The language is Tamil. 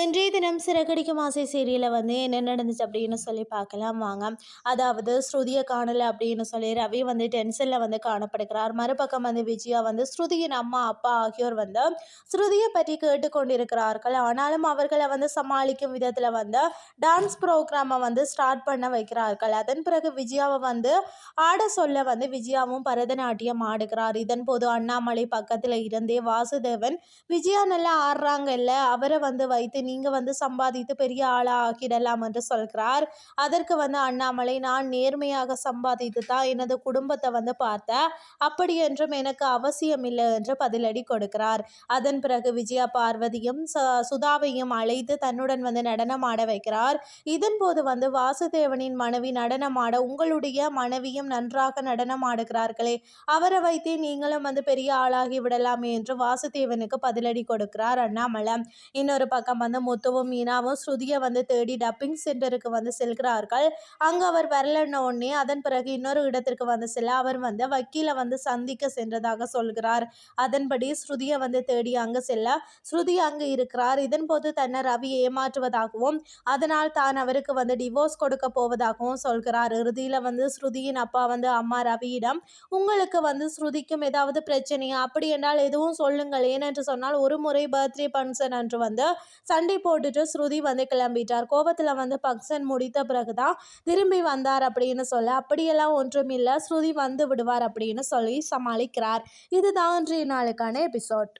இன்றைய தினம் சிறகடிக்கும் ஆசை சீரியலில் வந்து என்ன நடந்துச்சு அப்படின்னு சொல்லி பார்க்கலாம் வாங்க. அதாவது ஸ்ருதியை காணலை அப்படின்னு சொல்லி ரவி வந்து டென்ஷனில் வந்து காணப்படுகிறார். மறுபக்கம் வந்து விஜயா வந்து ஸ்ருதியின் அம்மா அப்பா ஆகியோர் வந்து ஸ்ருதியை பற்றி கேட்டுக்கொண்டிருக்கிறார்கள். ஆனாலும் அவர்களை வந்து சமாளிக்கும் விதத்தில் வந்து டான்ஸ் ப்ரோக்ராமை வந்து ஸ்டார்ட் பண்ண வைக்கிறார்கள். அதன் பிறகு விஜயாவை வந்து ஆட சொல்ல வந்து விஜயாவும் பரதநாட்டியம் ஆடுகிறார். இதன் போது அண்ணாமலை பக்கத்தில் இருந்தே வாசுதேவன் விஜயா நல்லா ஆடுறாங்கல்ல அவரை வந்து வைத்து நீங்கள் வந்து சம்பாதித்து பெரிய ஆளாக ஆக்கிடலாம் என்று சொல்கிறார். அதற்கு வந்து அண்ணாமலை நான் நேர்மையாக சம்பாதித்து தான் எனது குடும்பத்தை வந்து பார்த்தேன். அப்படி என்றும் எனக்கு அவசியம் இல்லை என்று பதிலடி கொடுக்கிறார். அதன் பிறகு விஜயா பார்வதியும் சுதாவையும் அழைத்து தன்னுடன் வந்து நடனம் ஆட வைக்கிறார். இதன் போது வந்து வாசுதேவனின் மனைவி நடனமாட உங்களுடைய மனைவியும் நன்றாக நடனம் ஆடுகிறார்களே அவரை வைத்தே நீங்களும் வந்து பெரிய ஆளாகி விடலாமே என்று வாசுதேவனுக்கு பதிலடி கொடுக்கிறார் அண்ணாமலை. இன்னொரு பக்கம் வந்து முத்துவும் மீனாவும் ஸ்ருதியை வந்து தேடி டப்பிங் சென்டருக்கு வந்து செல்கிறார்கள். அங்கே அவர் வரலன்ன உடனே அதன் பிறகு இன்னொரு இடத்திற்கு வந்து செல்ல அவர் வந்து வக்கீலை வந்து சந்திக்க சென்றதாக சொல்கிறார். அதன்படி ஸ்ருதியை வந்து தேடி அங்கே செல்ல ஸ்ருதி அங்கு இருக்கிறார். இதன் போது தன்னை ரவி ஏமாற்றுவதாகவும் அதனால் தான் அவருக்கு வந்து டிவோர்ஸ் கொடுக்க போவதாகவும் சொல்கிறார். இறுதியில் வந்து ஸ்ருதியின் அப்பா வந்து அம்மா ரவியிடம் உங்களுக்கு வந்து ஸ்ருதிக்கும் ஏதாவது பிரச்சனையா? அப்படி என்றால் எதுவும் சொல்லுங்கள். ஏனென்று சொன்னால் ஒரு முறை பர்த்டே ஃபங்க்ஷன் அன்று வந்து சண்டை போட்டுட்டு ஸ்ருதி வந்து கிளம்பிட்டார். கோபத்தில் வந்து ஃபங்க்ஷன் முடித்த பிறகு தான் திரும்பி வந்தார் அப்படின்னு சொல்ல அப்படியெல்லாம் ஒன்றும் இல்லை ஸ்ருதி வந்து விடுவார் அப்படின்னு சொல்லி சமாளிக்கிறார். இதுதான் இன்றைய நாளுக்கான எபிசோட்.